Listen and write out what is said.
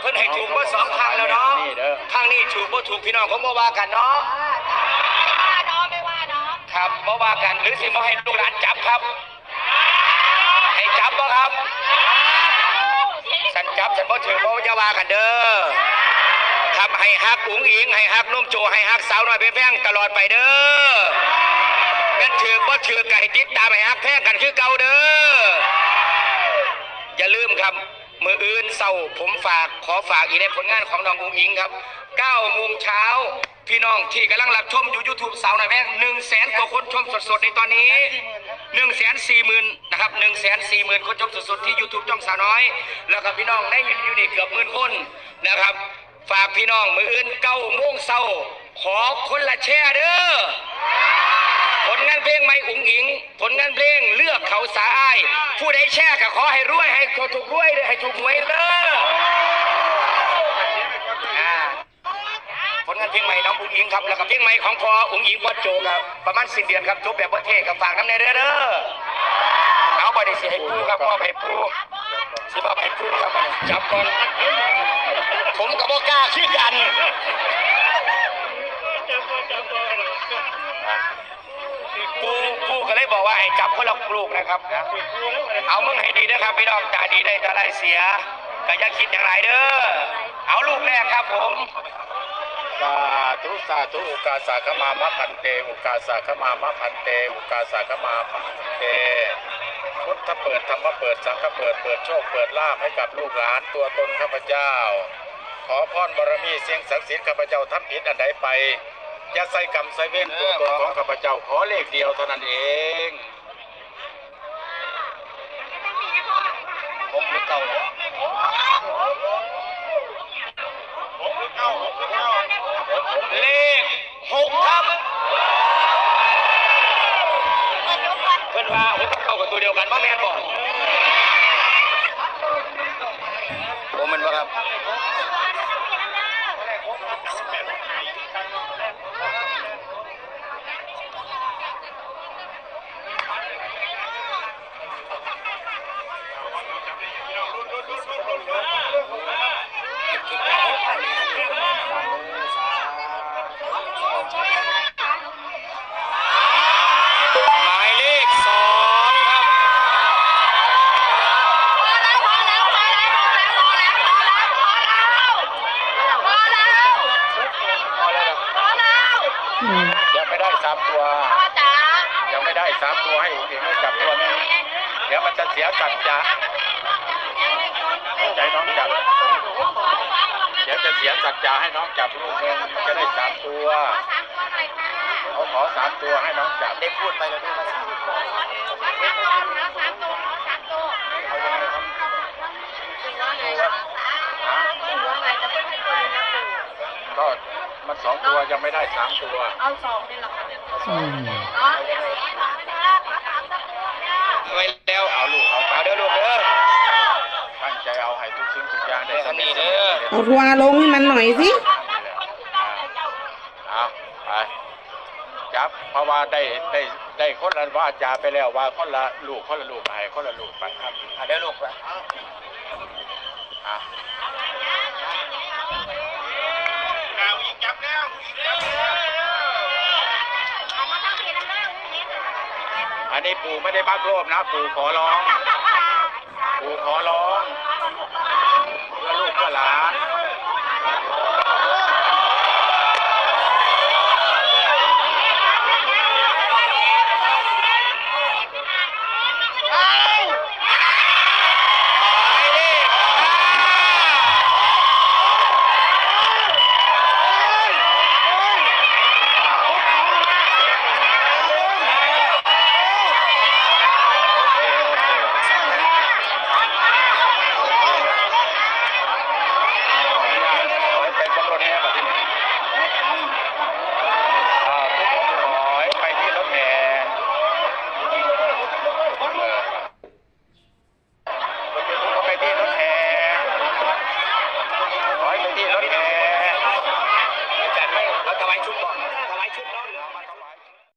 เพิ่นให้ถูกเมื่อสองครั้งแล้วเนาะนี่เด้อครั้งนี้ถูกบ่ถูกพี่น้องผมบ่ว่ากันเนาะว่าน้องไม่ว่าน้องครับบ่ว่ากันหรือสิบ่ให้ลูกหลานจับครับ ให้จับบ่ครับฉันจับฉันบ่ถือบ่จะว่ากันเด้อครับให้ฮักอุ๋งอิงให้ฮักนุ่มโจให้ฮักสาวน้อยเป็นแพงตลอดไปเด้อแม่นถือบ่ถือก็ให้ติดตามให้ฮักแพงกันคือเก่าเด้อ เศร้า ผมฝากขอฝากอีกในผลงานของน้องอุ๋งอิงครับ9โมงเช้าพี่น้องที่กำลังรับชมอยู่ YouTube สาวหน่อยแม่หนึ่งแสนกว่าคนชมสดๆในตอนนี้1นึ่งแสนสี่หมื่นนะครับหนึ่งแสนสี่หมื่นคนชมสดๆที่ YouTube ช่องสาวน้อย แล้วก็พี่น้องในยูนิตเกือบหมื่นคนนะครับ ฝากพี่น้องมืออื่นเก้าโมงเศร้าขอคนละแชร์เด้อ งานเพลงไม่อุ๋งอิง ผลงานเพลงเลือกเขาสาอ้าย ผู้ใดแช่ก็ขอให้รวยให้เขาถูกรวยเลยให้ถูกหวยเด้ออ่าผลงานเพลงใหม่น้องอุ๋งอิงครับแล้วก็เพลงใหม่ของพออุ๋งอิงวัดโจครับประมาณสิ้นเดือนครับจบแบบประเทศกับฝากน้ำในเด้อเด้อเอาไปดิสิให้ปูครับพ่อให้ปูสิบ่ให้ปูครับจับก่อนผมกับบ่กล้าชื่อกันปูปู ก็เลยบอกว่าให้จับคนละลูกนะครับ เอามึงให้ดีนะครับพี่น้องจ่าดีได้จะได้เสียก็อย่าคิดอย่างไรเด้อ เอาลูกแรกครับผมสาธุสาธุอุกาสาขมามะพันเตอุกาสาขมามะพันเตอุกาสาขมาพันเตพุทธเปิดธรรมเปิดสังฆเปิดเปิดโชคเปิดลาภให้กับลูกหลานตัวตนข้าพเจ้า ขอพรบารมีเสียงศักดิ์สิทธิ์ข้าพเจ้าทำผิดอันใดไป อย่าใส่กรรมใส่เวรตัวตนของข้าพเจ้าขอเลขเดียวเท่านั้นเองผมหรือเก่าเลขหกครับเพื่อนว่าหกกับเก้ากับตัวเดียวกันว่าแม่นบอกผมมันว่าครับามตัว ยังไม่ได้สามตัวให้อุ๋งอิงให้จับตัวนี้เดี๋ยวมันจะเสียสัจจะใจน้องจับเดี๋ยวจะเสียสัจจะให้น้องจับลูกนึงมันจะได้สามตัวเขาขอสามตัวให้น้องจับได้พูดไปแล้วด้วย ยังไม่ได้สามตัวเอาสองนี่หรอคะอ๋อเดี๋ยวนี้สองนะขอสามตัวเนี่ยไว้แล้วเอาลูกเอาเอาเด้อลูกเด้อตั้งใจเอาให้ทุกสิ่งทุกอย่างได้ได้สำนีเด้อเอาทัวร์ลงให้มันหน่อยสิเอาไปจับเพราะว่าได้ได้ได้คนละว่าจาไปแล้วว่าคนละลูกคนละลูกให้คนละลูกไปครับเอาเด้อลูกอะอั ได้ปู่ไม่ได้บ้าโกรบนะ ปู่ขอร้อง